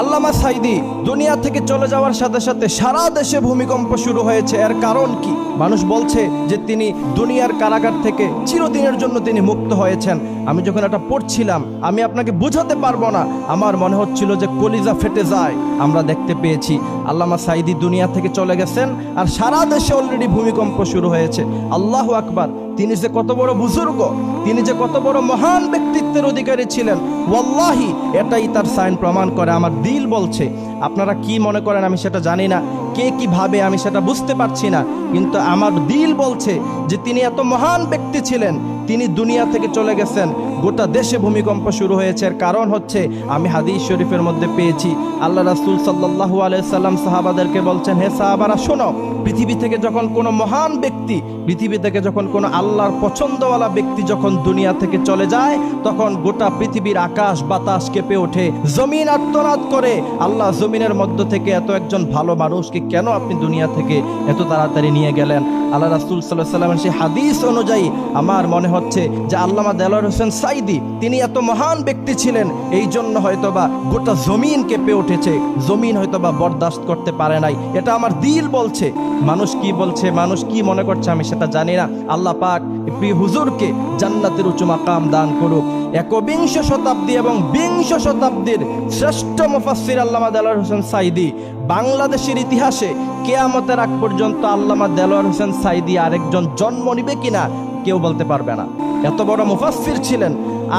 আল্লামা সাইদি দুনিয়া থেকে চলে যাওয়ার সাথে সাথে সারা দেশে ভূমিকম্প শুরু হয়েছে। এর কারণ কি? মানুষ বলছে যে তিনি দুনিয়ার কারাগার থেকে চিরদিনের জন্য তিনি মুক্ত হয়েছেন। আমি যখন এটা পড়ছিলাম, আমি আপনাকে বোঝাতে পারব না। আমার মনে হচ্ছিল যে কলিজা ফেটে যায়। আমরা দেখতে পেয়েছি, আল্লামা সাইদি দুনিয়া থেকে চলে গেছেন আর সারা দেশে অলরেডি ভূমিকম্প শুরু হয়েছে। আল্লাহ আকবার তিনি যে কত বড় বুজুর্গ, তিনি যে কত বড় মহান ব্যক্তিত্বের অধিকারী ছিলেন, ওয়াল্লাহি, এটাই তার সাইন প্রমাণ করে, আমার দিল বলছে। আপনারা কি মনে করেন আমি সেটা জানি না? কে কি ভাবে আমি সেটা বুঝতে পারছি না? কিন্তু আমার দিল বলছে যে তিনি এত মহান ব্যক্তি ছিলেন, তিনি দুনিয়া থেকে চলে গেছেন। গোটা দেশে ভূমিকম্প শুরু হয়েছে। এর কারণ হচ্ছে, আমি হাদিস শরীফের মধ্যে পেয়েছি। আল্লাহ রাসুল সাল্লাহু আলাইসাল্লাম সাহাবাদেরকে বলছেন, হে সাহাবারা, শোনো, পৃথিবী থেকে যখন কোনো মহান ব্যক্তি, পৃথিবী থেকে যখন কোনো আল্লাহর পছন্দওয়ালা ব্যক্তি যখন দুনিয়া থেকে চলে যায়, তখন গোটা পৃথিবীর আকাশ বাতাস কেঁপে ওঠে। জমিন আত্মনাদ করে। আল্লাহ জমিনের মধ্য থেকে এত একজন ভালো মানুষকে কেন আপনি দুনিয়া থেকে এত তাড়াতাড়ি নিয়ে গেলেন? আল্লাহ রাসুল সাল্লাহ সাল্লামের সেই হাদিস অনুযায়ী, আমার মনে হচ্ছে যে আল্লামা দেলোয়ার হোসেন সাইদি তিনি এত মহান ব্যক্তি ছিলেন, এই জন্য হয়তোবা গোটা জমিন কেঁপে উঠেছে, জমিন হয়তোবা বরদাস্ত করতে পারে নাই। এটা আমার দিল বলছে। মানুষ কি বলছে, মানুষ কি মনে করছে আমি সেটা জানি না। আল্লাহ পাক প্রিয় হুজুরকে জান্নাতের উঁচু মাকাম দান করুক। একবিংশ শতাব্দী এবং বিংশ শতাব্দীর শ্রেষ্ঠ মুফাসসির আল্লামা দেলোয়ার হোসেন সাইদি। বাংলাদেশের ইতিহাসে কেয়ামতের আগ পর্যন্ত আল্লামা দেলোয়ার হোসেন সাইদি আরেকজন জন্ম নিবে কিনা, কেউ বলতে পারবে না। এত বড় মুফাসসির ছিলেন।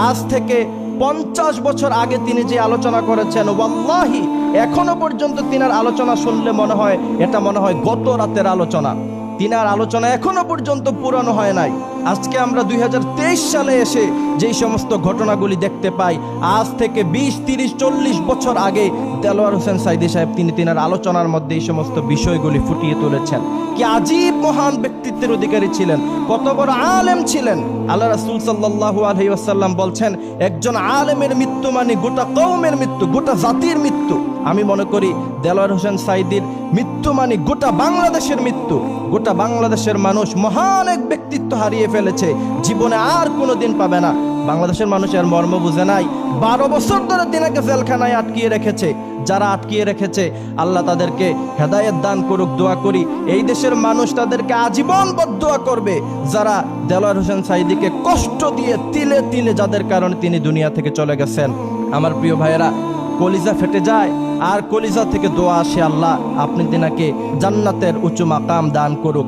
আজ থেকে পঞ্চাশ বছর আগে তিনি যে আলোচনা করেছেন, ওয়াল্লাহি, এখনও পর্যন্ত তিনার আলোচনা শুনলে মনে হয় এটা মনে হয় গত রাতের আলোচনা। তিনার আলোচনা এখনও পর্যন্ত পুরানো হয় নাই। আজকে আমরা দুই হাজার তেইশ সালে এসে যেই সমস্ত ঘটনাগুলি দেখতে পাই, আজ থেকে বিশ, তিরিশ, চল্লিশ বছর আগে দেলোয়ার হোসেন সাইদি সাহেব, তিনি তিনার আলোচনার মধ্যে এই সমস্ত বিষয়গুলি ফুটিয়ে তুলেছেন। কি আজীব মহান ব্যক্তিত্বের অধিকারী ছিলেন, কত বড় আলেম ছিলেন। আল্লাহ রাসুল সাল্লাহ আলহি আসাল্লাম বলছেন, একজন আলেমের মৃত্যু মানে গোটা কৌমের মৃত্যু, গোটা জাতির মৃত্যু। আমি মনে করি দেলোয়ার হোসেন সাইদির মৃত্যু মানে গোটা বাংলাদেশের মৃত্যু। গোটা বাংলাদেশের মানুষ মহান এক ব্যক্তিত্ব হারিয়ে ফেলেছে, জীবনে আর কোনো দিন পাবে না। বাংলাদেশের মানুষের মর্ম বুঝে নাই। বারো বছর ধরে তিনাকে জেলখানায় আটকিয়ে রেখেছে। যারা আটকিয়ে রেখেছে, আল্লাহ তাদেরকে হেদায়েত দান করুক, দোয়া করি। এই দেশের মানুষ তাদেরকে আজীবন বদোয়া করবে। যারা দেলোয়ার হোসেন সাইদিকে কষ্ট দিয়ে তিলে তিলে যাদের কারণে তিনি দুনিয়া থেকে চলে গেছেন। আমার প্রিয় ভাইয়েরা, কলিজা ফেটে যায়, আর কলিজা থেকে দোয়া আসে আল্লাহ। আপনি তিনাকে জান্নাতের উঁচু মাকাম দান করুক।